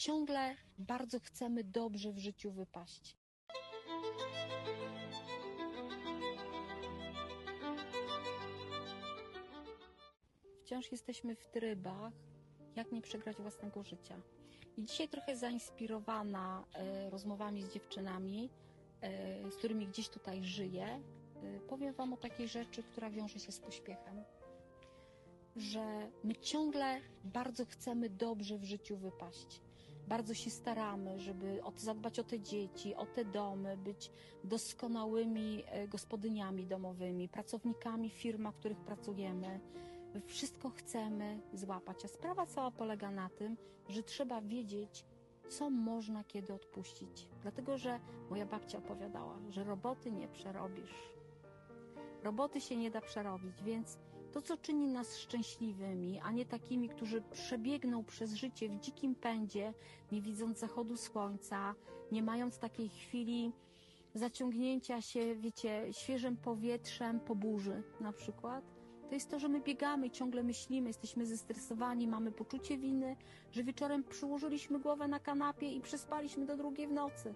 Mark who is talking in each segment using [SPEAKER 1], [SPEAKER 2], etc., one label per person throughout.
[SPEAKER 1] ciągle bardzo chcemy dobrze w życiu wypaść. Wciąż jesteśmy w trybach, jak nie przegrać własnego życia. I dzisiaj trochę zainspirowana e, rozmowami z dziewczynami, e, z którymi gdzieś tutaj żyję, e, powiem Wam o takiej rzeczy, która wiąże się z pośpiechem. Że my ciągle bardzo chcemy dobrze w życiu wypaść. Bardzo się staramy, żeby zadbać o te dzieci, o te domy, być doskonałymi e, gospodyniami domowymi, pracownikami w firmach, w których pracujemy. Wszystko chcemy złapać, a sprawa cała polega na tym, że trzeba wiedzieć, co można kiedy odpuścić. Dlatego, że moja babcia opowiadała, że roboty nie przerobisz. Roboty się nie da przerobić, więc to, co czyni nas szczęśliwymi, a nie takimi, którzy przebiegną przez życie w dzikim pędzie, nie widząc zachodu słońca, nie mając takiej chwili zaciągnięcia się, wiecie, świeżym powietrzem po burzy na przykład, to jest to, że my biegamy i ciągle myślimy, jesteśmy zestresowani, mamy poczucie winy, że wieczorem przyłożyliśmy głowę na kanapie i przespaliśmy do drugiej w nocy.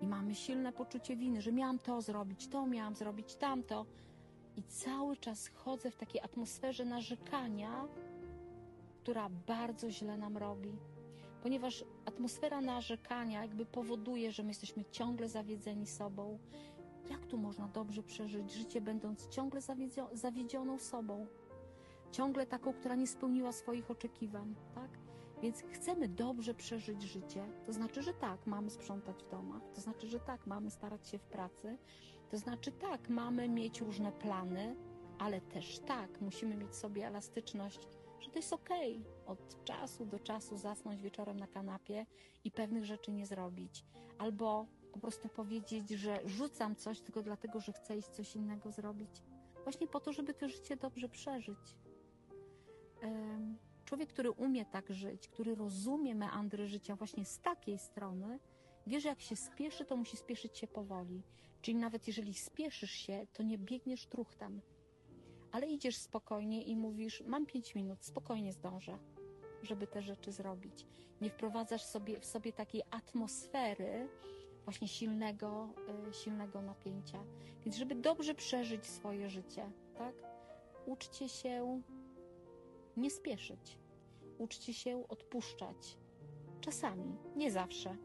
[SPEAKER 1] I mamy silne poczucie winy, że miałam to zrobić, to miałam zrobić, tamto. I cały czas chodzę w takiej atmosferze narzekania, która bardzo źle nam robi. Ponieważ atmosfera narzekania jakby powoduje, że my jesteśmy ciągle zawiedzeni sobą. Jak tu można dobrze przeżyć życie, będąc ciągle zawiedzio- zawiedzioną sobą? Ciągle taką, która nie spełniła swoich oczekiwań, tak? Więc chcemy dobrze przeżyć życie. To znaczy, że tak, mamy sprzątać w domach. To znaczy, że tak, mamy starać się w pracy. To znaczy, tak, mamy mieć różne plany, ale też tak, musimy mieć sobie elastyczność, że to jest okej od czasu do czasu zasnąć wieczorem na kanapie i pewnych rzeczy nie zrobić. Albo po prostu powiedzieć, że rzucam coś tylko dlatego, że chcę iść coś innego zrobić. Właśnie po to, żeby to życie dobrze przeżyć. Em, Człowiek, który umie tak żyć, który rozumie meandry życia właśnie z takiej strony, wie, że jak się spieszy, to musi spieszyć się powoli. Czyli nawet jeżeli spieszysz się, to nie biegniesz truchtem, ale idziesz spokojnie i mówisz: Mam pięć minut, spokojnie zdążę, żeby te rzeczy zrobić. Nie wprowadzasz sobie, w sobie takiej atmosfery właśnie silnego, y, silnego napięcia. Więc, żeby dobrze przeżyć swoje życie, tak? Uczcie się nie spieszyć. Uczcie się odpuszczać. Czasami, nie zawsze.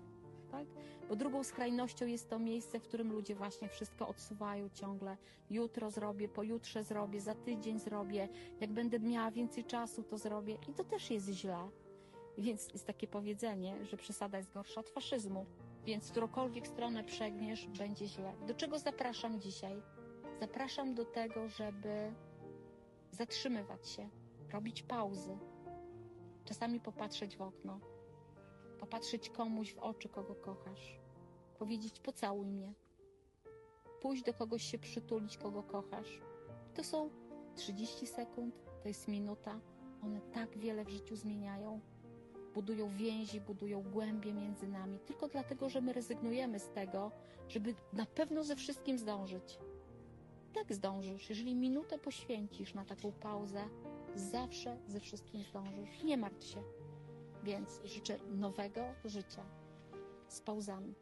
[SPEAKER 1] Tak? Bo drugą skrajnością jest to miejsce, w którym ludzie właśnie wszystko odsuwają ciągle. Jutro zrobię, pojutrze zrobię, za tydzień zrobię, jak będę miała więcej czasu, to zrobię. I to też jest źle. Więc jest takie powiedzenie, że przesada jest gorsza od faszyzmu. Więc którąkolwiek stronę przegniesz, będzie źle. Do czego zapraszam dzisiaj? Zapraszam do tego, żeby zatrzymywać się, robić pauzy, czasami popatrzeć w okno, popatrzeć komuś w oczy, kogo kochasz, powiedzieć pocałuj mnie, pójść do kogoś się przytulić, kogo kochasz. To są 30 sekund, to jest minuta. One tak wiele w życiu zmieniają. Budują więzi, budują głębie między nami, tylko dlatego, że my rezygnujemy z tego, żeby na pewno ze wszystkim zdążyć. Tak zdążysz, jeżeli minutę poświęcisz na taką pauzę, zawsze ze wszystkim zdążysz. Nie martw się. Więc życzę nowego życia z pauzami.